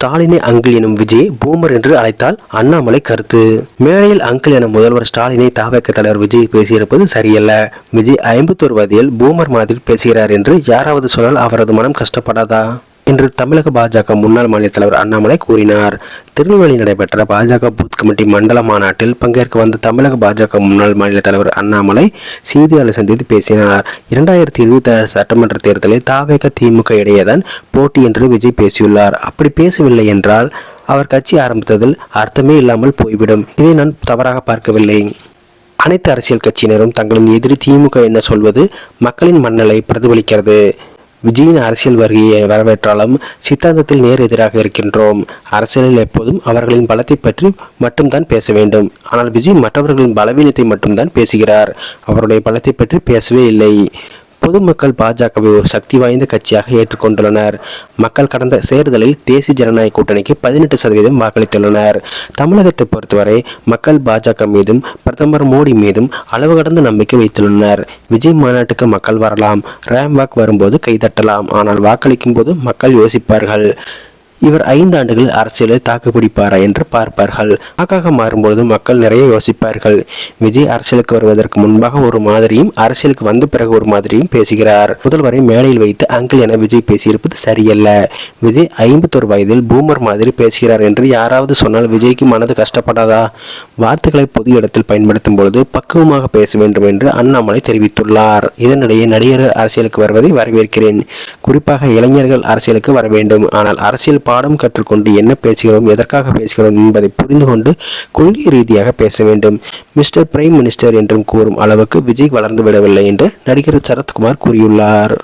ஸ்டாலினை அங்கிள் எனும் விஜய் பூமர் என்று அழைத்தால் அண்ணாமலை கருத்து. மேடையில் அங்கிள் என முதல்வர் ஸ்டாலினை தாவக தலைவர் விஜய் பேசியிருப்பது சரியல்ல. விஜய் ஐம்பத்தோரு வதியில் பூமர் மாதிரி பேசுகிறார் என்று யாராவது சொன்னால் அவரது மனம் கஷ்டப்படாதா? என்று தமிழக பாஜக முன்னாள் மாநில தலைவர் அண்ணாமலை கூறினார். திருநெல்வேலி நடைபெற்ற பாஜக பூத் கமிட்டி மண்டல மாநாட்டில் பங்கேற்க வந்த தமிழக பாஜக முன்னாள் மாநில தலைவர் அண்ணாமலை செய்தியாளர் சந்தித்து பேசினார். இரண்டாயிரத்தி இருபத்தி ஆறு சட்டமன்ற தேர்தலில் தாவேக திமுக இடையேதான் போட்டி என்று விஜய் பேசியுள்ளார். அப்படி பேசவில்லை என்றால் அவர் கட்சி ஆரம்பித்ததில் அர்த்தமே இல்லாமல் போய்விடும். இதை நான் தவறாக பார்க்கவில்லை. அனைத்து அரசியல் கட்சியினரும் தங்களின் எதிரி திமுக என்ன சொல்வது மக்களின் மண்ணலை பிரதிபலிக்கிறது. விஜயின் அரசியல் வருகையை வரவேற்றாலும் சித்தாந்தத்தில் நேர் எதிராக இருக்கின்றோம். அரசியலில் எப்போதும் அவர்களின் பலத்தை பற்றி மட்டும்தான் பேச வேண்டும். ஆனால் விஜய் மற்றவர்களின் பலவீனத்தை மட்டும்தான் பேசுகிறார். அவருடைய பலத்தை பற்றி பேசவே இல்லை. பொதுமக்கள் பாஜகவை ஒரு சக்தி வாய்ந்த கட்சியாக ஏற்றுக்கொண்டுள்ளனர். மக்கள் கடந்த தேர்தலில் தேசிய ஜனநாயக கூட்டணிக்கு பதினெட்டு சதவீதம் வாக்களித்துள்ளனர். தமிழகத்தை பொறுத்தவரை மக்கள் பாஜக மீதும் பிரதமர் மோடி மீதும் அளவு கடந்த நம்பிக்கை வைத்துள்ளனர். விஜய் மாநாட்டுக்கு மக்கள் வரலாம். ரேம் வாக் வரும்போது கைதட்டலாம். ஆனால் வாக்களிக்கும் போது மக்கள் யோசிப்பார்கள். இவர் ஐந்து ஆண்டுகள் அரசியலை தாக்கு பிடிப்பாரா என்று பார்ப்பார்கள். வாக்காக மாறும்போது மக்கள் நிறைய யோசிப்பார்கள். விஜய் அரசியலுக்கு வருவதற்கு முன்பாக ஒரு மாதிரியும் அரசியலுக்கு வந்த பிறகு ஒரு மாதிரியும் பேசுகிறார். முதல்வரை மேடையில் வைத்து அங்கிள் என விஜய் பேசியிருப்பது சரியல்ல. விஜய் ஐம்பத்தொரு வயதில் பூமர் மாதிரி பேசுகிறார் என்று யாராவது சொன்னால் விஜய்க்கு மனது கஷ்டப்படாதா? வார்த்தைகளை பொது இடத்தில் பயன்படுத்தும் பொழுது பக்குவமாக பேச வேண்டும் என்று அண்ணாமலை தெரிவித்துள்ளார். இதனிடையே நடிகர் அரசியலுக்கு வருவதை வரவேற்கிறேன். குறிப்பாக இளைஞர்கள் அரசியலுக்கு வர வேண்டும். ஆனால் அரசியல் பாடம் கற்றுக்கொண்டு என்ன பேசுகிறோம் எதற்காக பேசுகிறோம் என்பதை புரிந்து கொண்டு கொள்கை ரீதியாக பேச வேண்டும். மிஸ்டர் பிரைம் மினிஸ்டர் என்றும் கூறும் அளவுக்கு விஜய் வளர்ந்து விடவில்லை என்று நடிகர் சரத்குமார் கூறியுள்ளார்.